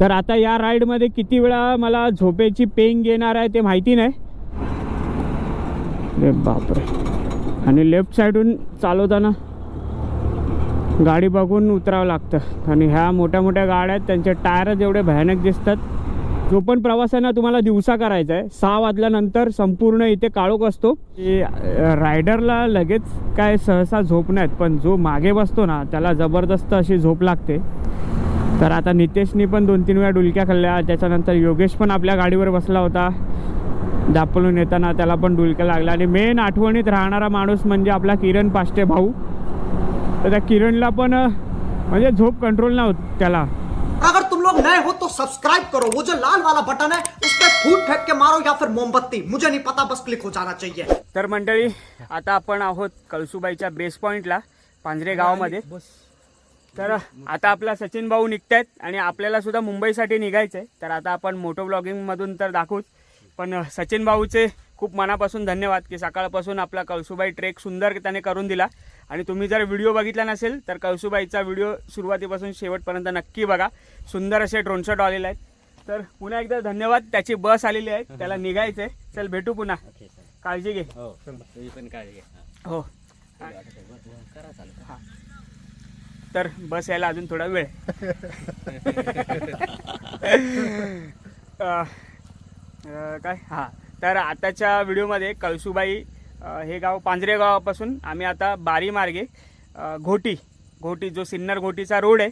तर आता या राईडमध्ये किती वेळा मला झोपेची पेंग येणार आहे ते माहिती नाही? रे बापरे. आणि लेफ्ट साईडून चालवताना गाडी बघून उतरावं लागतं. आणि ह्या मोठ्या मोठ्या गाड्या आहेत त्यांचे टायरच एवढे भयानक दिसतात. जो पण प्रवासांना तुम्हाला दिवसा करायचा आहे. सहा वाजल्यानंतर संपूर्ण इथे काळोख असतो. की, रायडरला लगेच काय सहसा झोप नाहीत पण जो मागे बसतो ना त्याला जबरदस्त अशी झोप लागते. तर आता नितेशनी पण दोन तीन वेळा डुलक्या खाल्ल्या. त्याच्यानंतर योगेश पण आपल्या गाडीवर बसला होता. दापोलून येताना त्याला पण डुलक्या लागल्या. आणि मेन आठवणीत राहणारा माणूस म्हणजे आपला किरण पाष्टे भाऊ. तर त्या किरणला पण म्हणजे झोप कंट्रोल नाही होत त्याला. अगर तुम लोग नए हो तो सब्सक्राइब करो. वो जो लाल वाला बटन है उस पर फूट फेंक के मारो या फिर मोमबत्ती. मुझे नहीं पता बस क्लिक हो जाना चाहिए. तर मंडळी आता आपण आहोत कळसुबाईच्या बेस पॉईंटला पांजरे गावामध्ये. तर आता आपला सचिन भाऊ निघतायत आणि आपल्याला सुद्धा मुंबईसाठी निघायचं आहे तर आता आपण मोटो ब्लॉगिंगमधून तर दाखवूच. पण सचिन भाऊचे खूप मनापासून धन्यवाद की सकाळपासून आपला कळसुबाई ट्रेक सुंदर त्याने करून दिला. आणि तुम्ही जर व्हिडिओ बघितला नसेल तर कळसुबाईचा व्हिडिओ सुरुवातीपासून शेवटपर्यंत नक्की बघा. सुंदर असे ड्रोन शॉट आलेले आहेत. तर पुन्हा एकदा धन्यवाद. त्याची बस आलेली आहे. त्याला निघायचं आहे चल भेटू पुन्हा. काळजी घे. हो काळजी घ्या. हो. करा चालू हा. तर बस यायला अजून थोडा वेळ. काय? हां. तर आताच्या व्हिडिओमध्ये कळसुबाई हे गाव पांजरे गावापासून आम्ही आता बारी मार्गे घोटी घोटी जो सिन्नर घोटीचा रोड आहे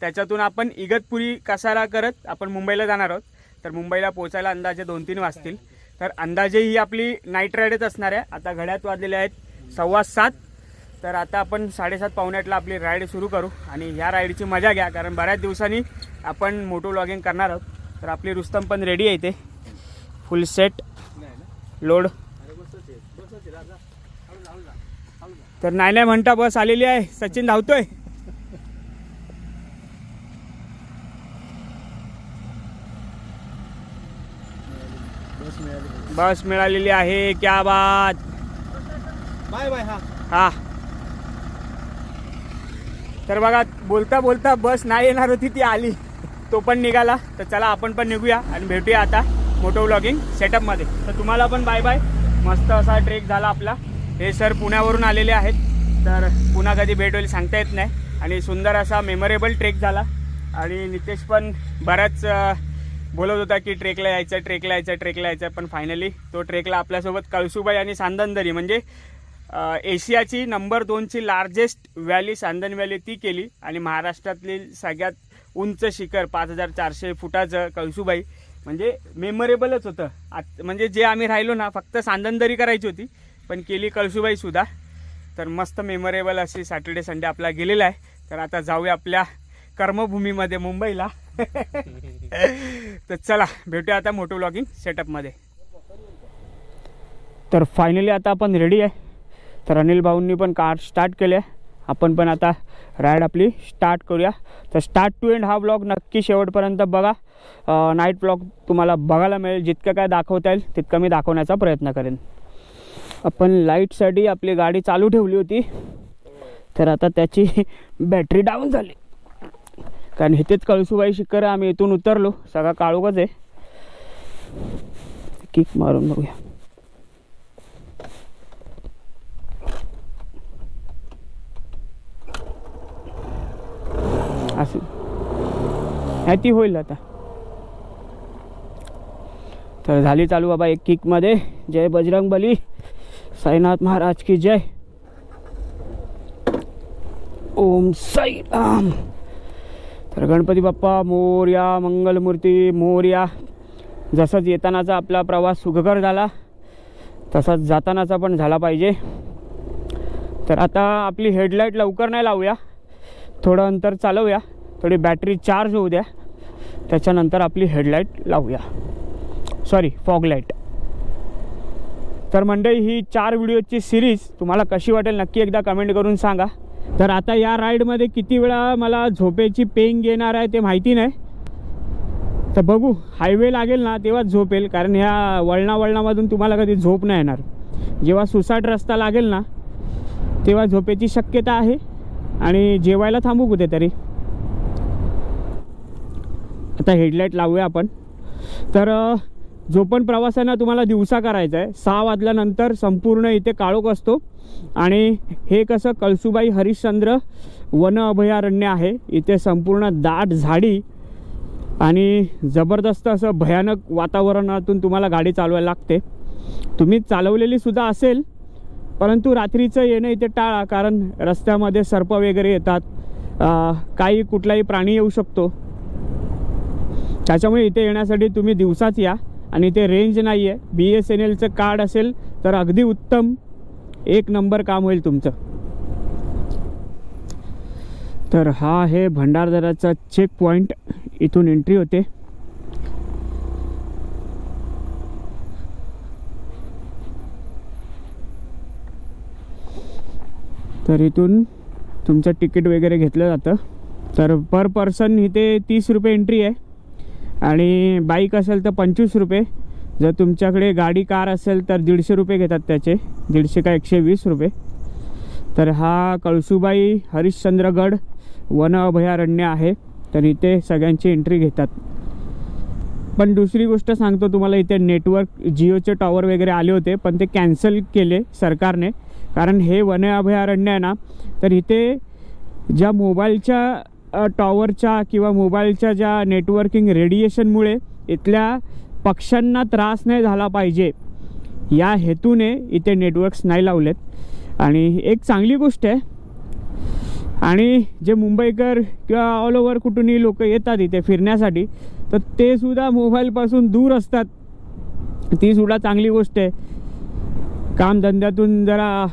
त्याच्यातून आपण इगतपुरी कसारा करत आपण मुंबईला जाणार आहोत. तर मुंबईला पोचायला अंदाजे दोन तीन वाजतील. तर अंदाजे ही आपली नाईट राईडच असणार आहे. आता घड्यात वाजलेले आहेत सव्वा सात. तर आता आपण साडेसात पावण्यातला आपली राईड सुरू करू आणि ह्या राईडची मजा घ्या कारण बऱ्याच दिवसांनी आपण मोटो लॉगिंग करणार आहोत. तर आपली रुस्तम पण रेडी आहे इथे. फुल सेट लोड तर नाही नाही म्हणता बस आलेली आहे. सचिन धावतोय. बस मिळालेली आहे. क्या बात. बाय बाय हाँ. हा. तर बघा बोलता बोलता बस नाही येणार होती ती आली. तो पण निघाला. तर चला आपण पण निघूया आणि भेटूया आता मोटो व्लॉगिंग सेटअपमध्ये. तर तुम्हाला पण बाय बाय मस्त असा ट्रेक झाला आपला. हे सर पुण्यावरून आलेले आहेत. तर पुन्हा कधी भेट होईल सांगता येत नाही. आणि सुंदर असा मेमोरेबल ट्रेक झाला. आणि नितेश पण बऱ्याच बोलत होता की ट्रेकला यायचं ट्रेकला यायचं ट्रेकला यायचं. पण फायनली तो ट्रेकला आपल्यासोबत कळसुबाई आणि सांदनदरी म्हणजे एशियाची नंबर दोनची लार्जेस्ट व्हॅली सांदन व्हॅली ती केली आणि महाराष्ट्रातली सगळ्यात उंच शिखर पाच हजार चारशे फुटाचं कळसुबाई. म्हणजे मेमोरेबलच होतं. आत म्हणजे जे आम्ही राहिलो ना फक्त सांदनदरी करायची होती पण केली कळसुबाई सुद्धा. तर मस्त मेमोरेबल अशी सॅटर्डे संडे आपला गेलेला आहे. तर आता जाऊया आपल्या कर्मभूमीमध्ये मुंबईला. तर चला भेटूया आता मोटो ब्लॉगिंग सेटअपमध्ये तर फायनली आता आपण रेडी आहे. तर अनिल भाऊंनी पण कार स्टार्ट केली आहे. आपण पण आता राईड आपली स्टार्ट करूया. तर स्टार्ट टू एंड हा ब्लॉग नक्की शेवटपर्यंत बघा. नाईट ब्लॉग तुम्हाला बघायला मिळेल. जितकं काय दाखवता येईल तितकं मी दाखवण्याचा प्रयत्न करेन. आपण लाईटसाठी आपली गाडी चालू ठेवली होती. तर आता त्याची बॅटरी डाऊन झाली. कारण इथेच कळसूबाई शिखर आम्ही इथून उतरलो. सगळा काळोखच आहे. किक मारून बघूया. असं नाही ती होईल आता. तर झाली चालू बाबा एक किकमध्ये जय बजरंग बली. साईनाथ महाराज की जय. ओम साई राम तर गणपती बाप्पा मोर्या मंगलमूर्ती मोर्या. जसंच येतानाचा आपला प्रवास सुखकर झाला तसाच जातानाचा पण झाला पाहिजे. तर आता आपली हेडलाईट लवकर नाही लावूया. थोडं अंतर चालवूया. थोडी बॅटरी चार्ज होऊ द्या. त्याच्यानंतर आपली हेडलाईट लावूया. सॉरी फॉग लाइट तर मंडळी ही चार व्हिडिओची सिरीज तुम्हाला कशी वाटेल नक्की एकदा कमेंट करून सांगा. तर आता या राईडमध्ये किती वेळा मला झोपेची पेंग येणार आहे ते माहिती नाही. तर बघू हायवे लागेल ना तेव्हाच झोपेल कारण ह्या वळणा वळणामधून तुम्हाला कधी झोप नाही येणार. जेव्हा सुसाट रस्ता लागेल ना तेव्हा झोपेची शक्यता आहे. आणि जेवायला थांबू कुठेतरी आता हेडलाईट लावूया आपण. तर जो पण प्रवासांना तुम्हाला दिवसा करायचा आहे. सहा वाजल्यानंतर संपूर्ण इथे काळोख असतो. आणि हे कसं कळसुबाई हरिश्चंद्र वन अभयारण्य आहे. इथे संपूर्ण दाट झाडी आणि जबरदस्त असं भयानक वातावरणातून तुम्हाला गाडी चालवायला लागते. तुम्ही चालवलेली सुद्धा असेल परंतु रात्रीचं येणं इथे टाळा कारण रस्त्यामध्ये सर्प वगैरे येतात. काही कुठलाही प्राणी येऊ शकतो. त्याच्यामुळे इथे येण्यासाठी तुम्ही दिवसाच या. आणि इथे रेंज नाही आहे बी एस एन एलचं कार्ड असेल तर अगदी उत्तम एक नंबर काम होईल तुमचं. तर हा आहे भंडारदराचा चेक पॉईंट इथून एंट्री होते. तर इथून तुमचं तिकीट वगैरे घेतलं जातं. तर पर पर्सन इथे तीस रुपये एंट्री आहे. आणि बाईक असेल तर पंचवीस रुपये. जर तुमच्याकडे गाडी कार असेल तर दीडशे रुपये घेतात त्याचे. दीडशे का एकशे वीस रुपये. तर हा कळसुबाई हरिश्चंद्रगड वन अभयारण्य आहे. तर इथे सगळ्यांची एंट्री घेतात. पण दुसरी गोष्ट सांगतो तुम्हाला इथे नेटवर्क जिओचे टॉवर वगैरे आले होते पण ते कॅन्सल केले सरकारने. कारण हे वन अभयारण्य आहे ना तर इथे ज्या मोबाईलच्या टॉवरच्या किंवा मोबाईलच्या ज्या नेटवर्किंग रेडिएशनमुळे इथल्या पक्ष्यांना त्रास नाही झाला पाहिजे या हेतूने इथे नेटवर्क्स नाही लावलेत. आणि एक चांगली गोष्ट आहे आणि जे मुंबईकर किंवा ऑल ओव्हर कुठूनही लोक येतात इथे फिरण्यासाठी तर ते सुद्धा मोबाईलपासून दूर असतात. ती सुद्धा चांगली गोष्ट आहे. कामधंद्यातून जरा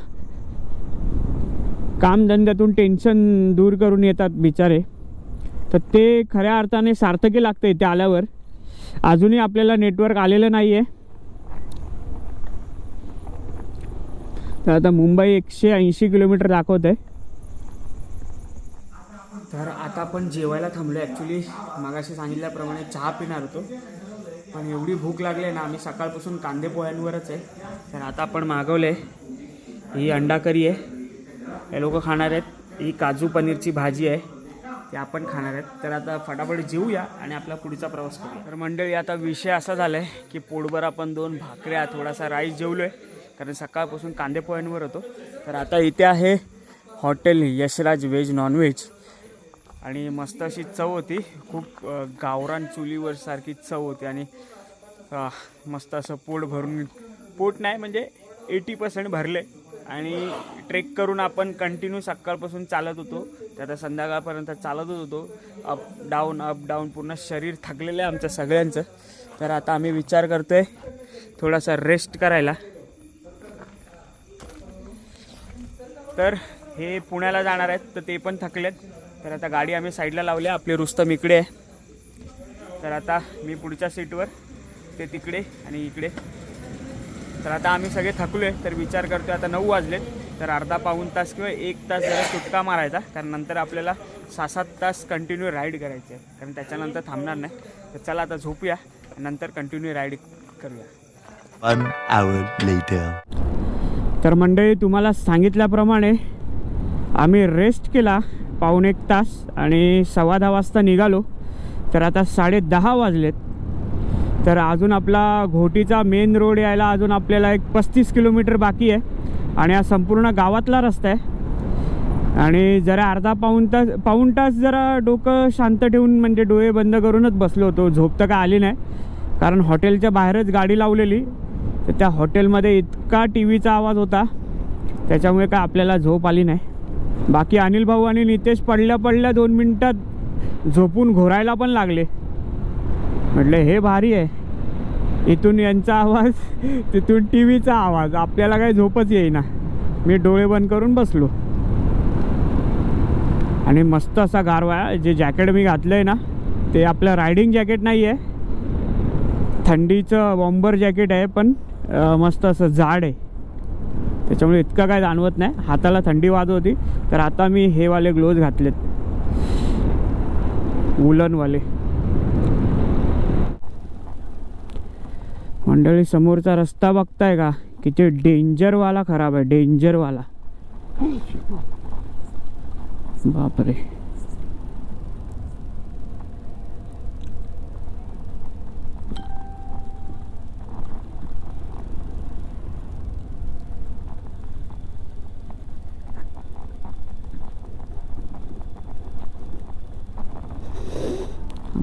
कामधंद्यातून टेन्शन दूर करून येतात बिचारे. तर ते खऱ्या अर्थाने सार्थकी लागतं इथे आल्यावर. अजूनही आपल्याला नेटवर्क आलेलं नाही आहे तर आता मुंबई एकशे ऐंशी किलोमीटर दाखवत आहे तर आता आपण जेवायला थांबलो ॲक्च्युली मागाशी सांगितल्याप्रमाणे चहा पिणार होतो. पण एवढी भूक लागली आहे ना आम्ही सकाळपासून कांदे पोह्यांवरच आहे. तर आता आपण मागवले. ही अंडा करी आहे. हे लोक खाणार आहेत. ही काजू पनीरची भाजी आहे. ते आपण खाणार आहेत. तर आता फटाफट जेवूया आणि आपला पुढचा प्रवास करूया. तर मंडळी आता विषय असा झाला आहे की पोटभर आपण दोन भाकऱ्या थोडासा राईस जेवलो आहे कारण सकाळपासून कांदे पोह्यांवर होतो. तर आता इथे आहे हॉटेल यशराज व्हेज नॉनव्हेज आणि मस्त अशी चव होती. खूप गावरान चुलीवर सारखी चव होती आणि मस्त असं पोट भरून पोट नाही म्हणजे एटी पर्सेंट भरले आणि ट्रेक करून आपण कंटिन्यू सकाळपासून चालत होतो. तर आता संध्याकाळपर्यंत चालतच होतो. अप डाऊन अप डाऊन पूर्ण शरीर थकलेलं आहे आमचं सगळ्यांचं. तर आता आम्ही विचार करतो आहे थोडासा रेस्ट करायला. तर हे पुण्याला जाणार आहेत तर ते पण थकलेत. तर आता गाडी आम्ही साईडला लावली आहे. आपले रुस्तम इकडे आहे. तर आता मी पुढच्या सीटवर ते तिकडे आणि इकडे. तर आता आम्ही सगळे थकलो आहे तर विचार करतोय आता नऊ वाजलेत तर अर्धा पाऊण तास किंवा एक तास जरा सुटका मारायचा कारण नंतर आपल्याला सहा सात तास कंटिन्यू राईड करायची आहे कारण त्याच्यानंतर थांबणार नाही. तर चला आता झोपूया नंतर कंटिन्यू राईड करूया. तर मंडळी तुम्हाला सांगितल्याप्रमाणे आम्ही रेस्ट केला. पाऊण एक तास आणि सव्वा दहा वाजता निघालो. तर आता साडे दहा वाजलेत. तर अजून आपला घोटीचा मेन रोड यायला अजून आपल्याला एक पस्तीस किलोमीटर बाकी आहे आणि हा संपूर्ण गावातला रस्ता आहे. आणि जरा अर्धा पाऊण तास पाऊण तास जरा डोकं शांत ठेवून म्हणजे डोळे बंद करूनच बसलो होतो. झोप तर काय आली नाही. कारण हॉटेलच्या बाहेरच गाडी लावलेली. तर त्या हॉटेलमध्ये इतका टी व्हीचा आवाज होता. त्याच्यामुळे काय आपल्याला झोप आली नाही. बाकी अनिल भाऊ आणि नितेश पडल्या पडल्या दोन मिनटात झोपून घोरायला पण लागले. म्हटलं हे भारी आहे. इथून यांचा आवाज तिथून टी व्हीचा आवाज. आपल्याला काही झोपच येईना. मी डोळे बंद करून बसलो. आणि मस्त असा गारवा आहे. जे जॅकेट मी घातलं आहे ना ते आपलं रायडिंग जॅकेट नाही आहे थंडीचं बॉम्बर जॅकेट आहे पण मस्त असं जाड आहे. त्याच्यामुळे इतकं काय जाणवत नाही. हाताला थंडी वाज होती तर आता मी हे वाले ग्लोव्ज घातलेत. वुलनवाले. मंडळी समोरचा रस्ता बघताय का? किती डेंजरवाला खराब आहे डेंजरवाला बापरे.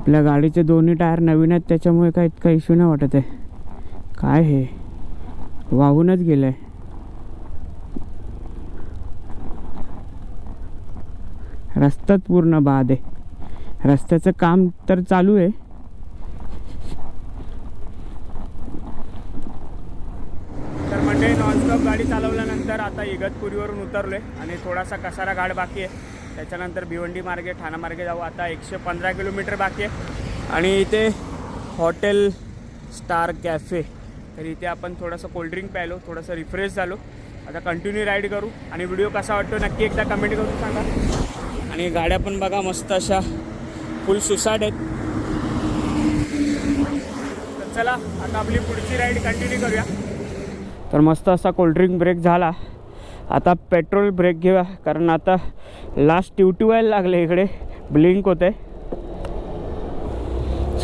आपल्या गाडीचे दोन्ही टायर नवीन आहेत त्याच्यामुळे काय इतका इश्यू नाही वाटत आहे. काय हे? वाहूनच गेलंय. रस्त्यात पूर्ण बाद आहे. रस्त्याचं काम तर चालू आहे. तर म्हणजे नॉनस्टॉप गाडी चालवल्यानंतर आता इगतपुरीवरून उतरलोय आणि थोडासा कसारा घाट बाकी आहे. त्याच्यानंतर भिवंडी मार्गे ठाणा मार्गे जाऊ. आता एकशे पंधरा किलोमीटर बाकी आहे. आणि इथे हॉटेल स्टार कॅफे. तर इथे आपण थोडंसं कोल्ड्रिंक प्यायलो थोडंसं रिफ्रेश झालो. आता कंटिन्यू राईड करू. आणि व्हिडिओ कसा वाटतो नक्की एकदा कमेंट करून सांगा. आणि गाड्या पण बघा मस्त अशा फुल सुसाट आहेत. तर चला आता आपली पुढची राईड कंटिन्यू करूया. तर मस्त असा कोल्ड्रिंक ब्रेक झाला. आता पेट्रोल ब्रेक घेऊया. कारण आता लास्ट ड्युटी व्हायला लागले इकडे. ब्लिंक होते.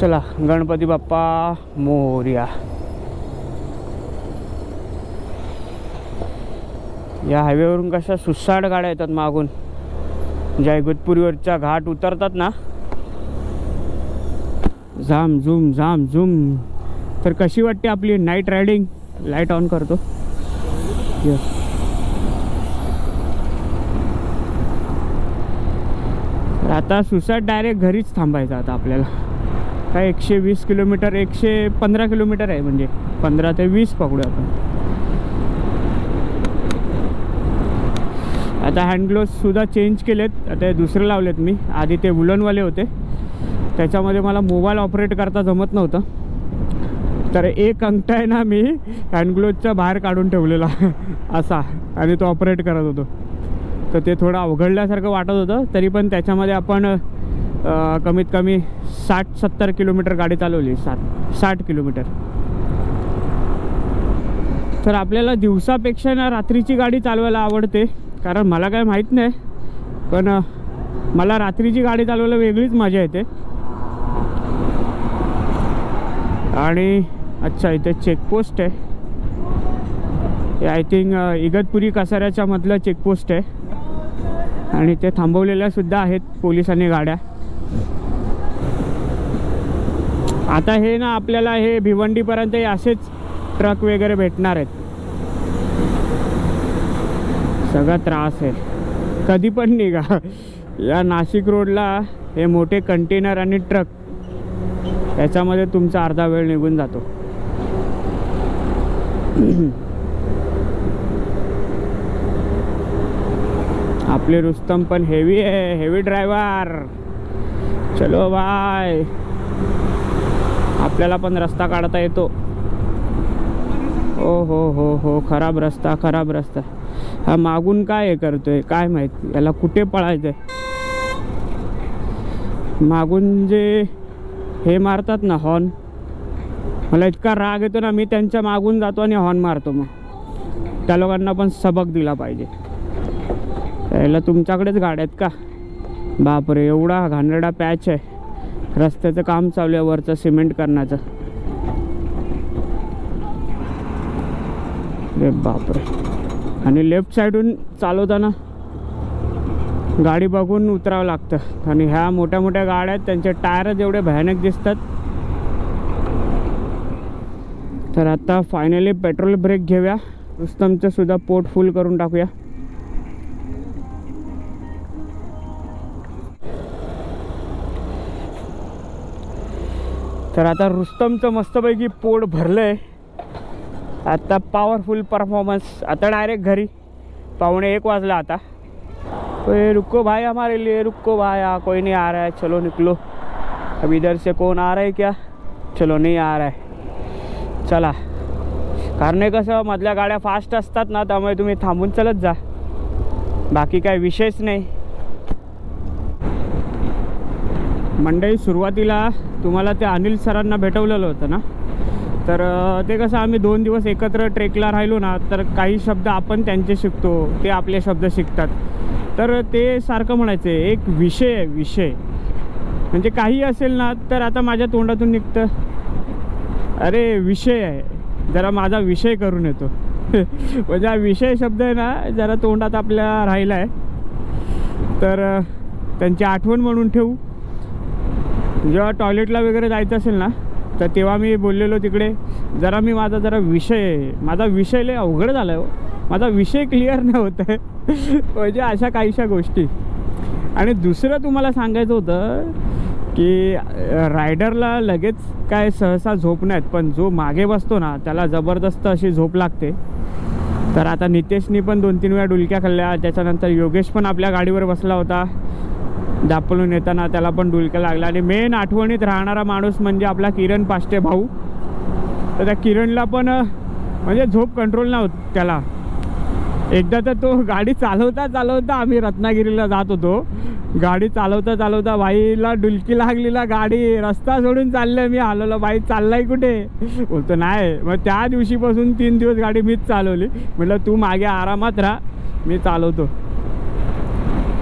चला गणपती बाप्पा मोर्या. या हायवेवरून कशा सुसाट गाड्या येतात मागून. ज्या इगतपुरीवरच्या घाट उतरतात ना. झाम झुम झाम झुम. तर कशी वाटते आपली नाईट रायडिंग लाइट ऑन करतो. Yes. आता सुसाट डायरेक्ट घरीच थांबायचं आता आपल्याला. काय एकशे वीस किलोमीटर एकशे पंधरा किलोमीटर आहे म्हणजे. पंधरा ते वीस पकडू आपण. आता हँडग्लोव्ससुद्धा चेंज केलेत. आता दुसरे लावलेत मी. आधी ते वुलनवाले होते. त्याच्यामध्ये मला मोबाईल ऑपरेट करता जमत नव्हतं. तर एक अंगठा आहे ना मी हँडग्लोवच्या बाहेर काढून ठेवलेला. असा. आणि तो ऑपरेट करत होतो. तर ते थोडं अवघडल्यासारखं वाटत होतं. तरी पण त्याच्यामध्ये आपण कमीत कमी साठ सत्तर किलोमीटर गाडी चालवली. सात साठ किलोमीटर. तर आपल्याला दिवसापेक्षा ना रात्रीची गाडी चालवायला आवडते. कारण मला काय माहीत नाही. पण मला रात्रीची गाडी चालवायला वेगळीच मजा येते. आणि अच्छा इथे चेकपोस्ट आहे. आय थिंक इगतपुरी कसाऱ्याच्या मधलं चेकपोस्ट आहे. आणि ते थांबवलेल्या सुद्धा आहेत पोलिसांनी गाड्या. आता हे ना आपल्याला हे भिवंडीपर्यंत असेच ट्रक वगैरे भेटणार आहेत. सगळा त्रास आहे. कधी पण निघा. या नाशिक रोडला हे मोठे कंटेनर आणि ट्रक याच्यामध्ये तुमचा अर्धा वेळ निघून जातो. आपले रुस्तम पण हेवी आहे हेवी ड्रायव्हर चलो बाय आपल्याला पण रस्ता काढता येतो. ओ हो हो हो खराब रस्ता खराब रस्ता. हा मागून काय हे करतोय काय माहिती? याला कुठे पळायचंय? मागून जे हे मारतात ना हॉर्न मला इतका राग येतो ना मी त्यांच्या मागून जातो आणि हॉर्न मारतो मग. त्या लोकांना पण सबक दिला पाहिजे. याला तुमच्याकडेच गाड्या आहेत का? बापरे एवढा घाणेरडा पॅच आहे. रस्त्याचं काम चालू आहे वरचं सिमेंट करण्याचं. रे बापरे. आणि लेफ्ट साईडून चालवताना गाडी बघून उतरावं लागतं. आणि ह्या मोठ्या मोठ्या गाड्या आहेत त्यांचे टायरच एवढे भयानक दिसतात. तर आता फायनली पेट्रोल ब्रेक घेऊया. रुस्तमचं सुद्धा पोट फुल करून टाकूया. तर आता रुस्तमचं मस्तपैकी पोट भरलं आहे आता पॉवरफुल परफॉर्मन्स आता डायरेक्ट घरी. पाहुणे एक वाजला आता. ओए रुको भाई हमारे लिए रुको भाई. आ कोई नहीं आ रहा है. चलो निकलो. अब इधर से कौन आ रहा है क्या? चलो नहीं आ रहा है. चला. कारण कसं मधल्या गाड्या फास्ट असतात ना त्यामुळे तुम्ही थांबून चलत जा. बाकी काय विषयच नाही. मंडळी सुरुवातीला तुम्हाला ते अनिल सरांना भेटवलेलं होतं ना? तर ते कसं आम्ही दोन दिवस एकत्र ट्रेकला राहिलो ना तर काही शब्द आपण त्यांचे शिकतो ते आपले शब्द शिकतात. तर ते सारखं म्हणायचे एक विषय आहे विषय. म्हणजे काही असेल ना तर आता माझ्या तोंडातून निघतं. अरे विषय आहे. जरा माझा विषय करून येतो. म्हणजे हा विषय शब्द आहे ना जरा तोंडात आपल्या राहिला आहे तर त्यांची आठवण म्हणून ठेवू. जेव्हा टॉयलेटला वगैरे जायचं असेल ना तर तेव्हा मी बोललेलो तिकडे जरा मी माझा जरा विषय माझा विषय लय अवघड झाला आहे हो. माझा विषय क्लिअर नाही होत आहे. म्हणजे अशा काहीशा गोष्टी. आणि दुसरं तुम्हाला सांगायचं होतं की रायडरला लगेच काय सहसा झोप नाहीत पण जो मागे बसतो ना त्याला जबरदस्त अशी झोप लागते. तर आता नितेशनी पण दोन तीन वेळा डुलक्या खाल्ल्या त्याच्यानंतर योगेश पण आपल्या गाडीवर बसला होता. दापलून येताना त्याला पण डुलक्या लागला. आणि मेन आठवणीत राहणारा माणूस म्हणजे आपला किरण पाष्टे भाऊ. तर त्या किरणला पण म्हणजे झोप कंट्रोल नव्हत होत त्याला. एकदा तर तो गाडी चालवता चालवता आम्ही रत्नागिरीला जात होतो. गाडी चालवता चालवता बाईला डुलकी लागलीला गाडी रस्ता सोडून चाललं मी. आलेलो बाई चाललाय कुठे? बोलतो नाही. मग त्या दिवशीपासून तीन दिवस गाडी मीच चालवली. म्हटलं तू मागे आरामात राहा मी चालवतो.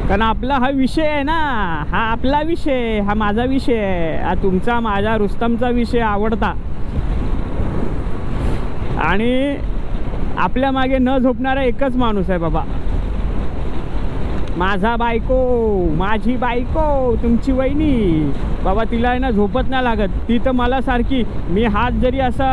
कारण आपला हा विषय आहे ना हा आपला विषय हा माझा विषय आहे हा तुमचा माझ्या रुस्तमचा विषय आवडता. आणि आपल्या मागे न झोपणारा एकच माणूस आहे बाबा. माझा बायको माझी बायको तुमची वहिनी. बाबा तिला आहे ना झोपत नाही लागत. ती तर मला सारखी मी हात जरी असा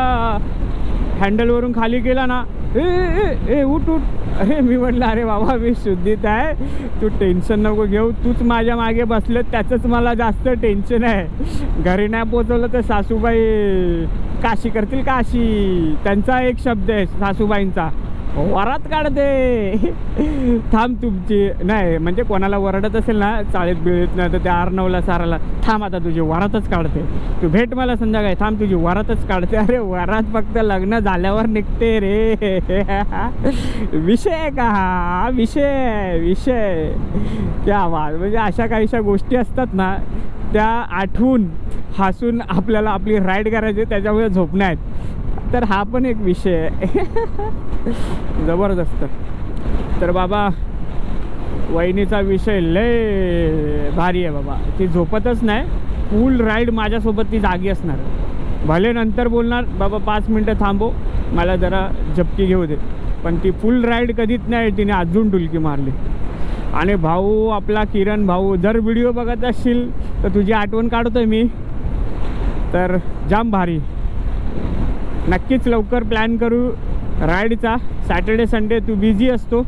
हँडलवरून खाली केला ना ए ए ए उठ उठ. अरे मी म्हटलं अरे बाबा मी शुद्धीत आहे. तू टेन्शन नको घेऊ. तूच माझ्या मागे बसलं त्याचंच मला जास्त टेन्शन आहे. घरी नाही पोचवलं तर सासूबाई काशी करतील काशी त्यांचा एक शब्द आहे सासूबाईंचा. वरात काढते. थांब तुमची. नाही म्हणजे कोणाला वरडत असेल ना चाळीत बिळीत नाही तर त्या आरनवला साराला थांब आता तुझी वरातच काढते. तू भेट मला संध्याकाळी. थांब तुझी वरातच काढते. अरे वरात फक्त लग्न झाल्यावर निघते रे. विषय का हा? विषय विषय. त्या वाद म्हणजे अशा काहीशा गोष्टी असतात ना त्या आठवून हसून आपल्याला आपली राईड करायची त्याच्यामुळे झोपण्यात तर हा पण एक विषय आहे. जबरदस्त. तर बाबा वहिनीचा विषय लय भारी आहे बाबा. ती झोपतच नाही. फुल राईड माझ्यासोबत ती जागी असणार. भले नंतर बोलणार बाबा पाच मिनटं थांबव मला जरा झपकी घेऊ दे. पण ती फुल राईड कधीच नाही तिने अजून डुलकी मारली. आणि भाऊ आपला किरण भाऊ जर व्हिडिओ बघत असशील तर तुझी आठवण काढतोय मी. तर जाम भारी. नक्कीच लवकर प्लॅन करू. राईडचा सॅटर्डे संडे तू बिझी असतो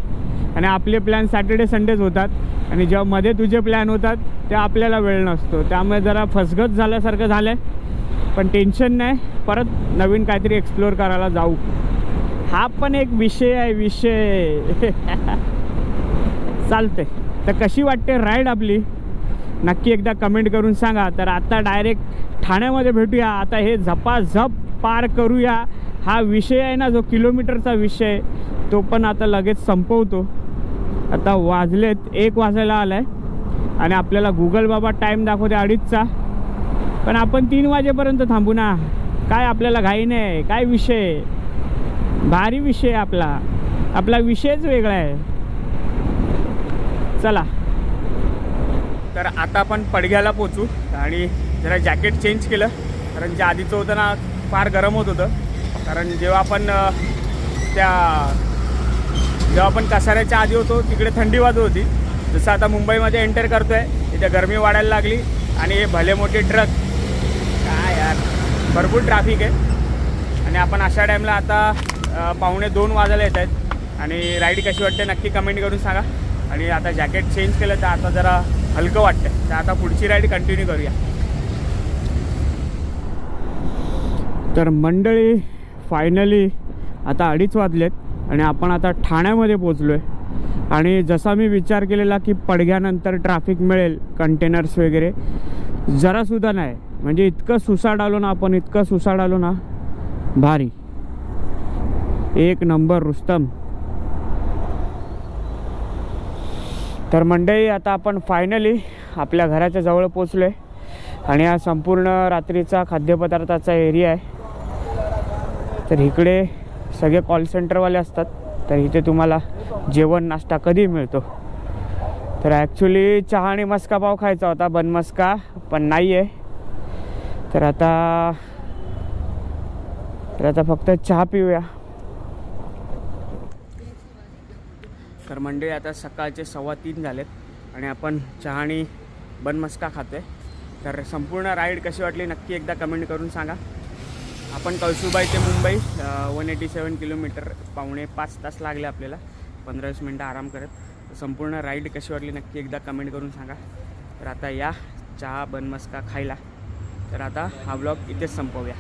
आणि आपले प्लॅन सॅटर्डे संडेज होतात. आणि जेव्हा मध्ये तुझे प्लॅन होतात ते आपल्याला वेळ नसतो. त्यामुळे जरा फसगत झाल्यासारखं झालं आहे पण टेन्शन नाही. परत नवीन काहीतरी एक्सप्लोअर करायला जाऊ. हा पण एक विषय आहे विषय. चालते तर कशी वाटते राईड आपली? नक्की एकदा कमेंट करून सांगा. तर आता डायरेक्ट ठाण्यामध्ये भेटूया. आता हे झपाझप पार करूया. हा विषय आहे ना जो किलोमीटरचा विषय तो पण आता लगेच संपवतो. आता वाजलेत एक वाजायला आला आहे आणि आपल्याला गुगल बाबा टाईम दाखवते अडीचचा. पण आपण तीन वाजेपर्यंत थांबू ना. काय आपल्याला घाई नाही काय विषय? भारी विषय आहे आपला. आपला विषयच वेगळा आहे. चला. तर आता आपण पडघ्याला पोचू आणि जरा जॅकेट चेंज केलं. कारण जे आधीचं होतं ना फार गरम होत होतं. कारण जेव्हा आपण त्या जेव्हा आपण कसाऱ्याच्या आधी होतो तिकडे थंडी वाजत होती. जसं आता मुंबईमध्ये एंटर करतो आहे तिथे गरमी वाढायला लागली आणि हे भले मोठे ट्रक काय यार भरपूर ट्रॅफिक आहे. आणि आपण अशा टाईमला आता पाहुणे दोन वाजायला येत आहेत. आणि राईड कशी वाटते नक्की कमेंट करून सांगा. आणि आता जॅकेट चेंज केलं तर आता जरा हलकं वाटतं तर आता पुढची राईड कंटिन्यू करूया. तर मंडळी फायनली आता अडीच वाजलेत आणि आपण आता ठाण्यामध्ये पोचलो आहे आणि जसा मी विचार केलेला की पडघ्यानंतर ट्रॅफिक मिळेल कंटेनर्स वगैरे जरासुद्धा नाही. म्हणजे इतकं सुसाड आलो ना आपण इतकं सुसाड आलो ना भारी. एक नंबर रुस्तम. तर मंडई आता आपण फायनली आपल्या घराच्या जवळ पोचलो आहे आणि हा संपूर्ण रात्रीचा खाद्यपदार्थाचा एरिया आहे. तर इकडे सगळे कॉल सेंटरवाले असतात. तर इथे तुम्हाला जेवण नाश्ता कधी मिळतो. तर ॲक्च्युली चहा आणि मस्का पाव खायचा होता बनमस्का पण नाही आहे तर आता तर आता फक्त चहा पिऊया. तर मंडळी आता सकाळचे सव्वा तीन झालेत आणि आपण चहा आणि बनमस्का खाते तर संपूर्ण राईड कशी वाटली नक्की एकदा कमेंट करून सांगा. आपण कळसुबाई ते Mumbai one eighty seven kilometre पावणे पाच तास लागले आपल्याला. पंधरा वीस मिनटं आराम करत. संपूर्ण राईड कशी वाटली नक्की एकदा कमेंट करून सांगा. तर आता या चहा बनमस्का खायला. तर आता हा ब्लॉग इथेच संपवूया.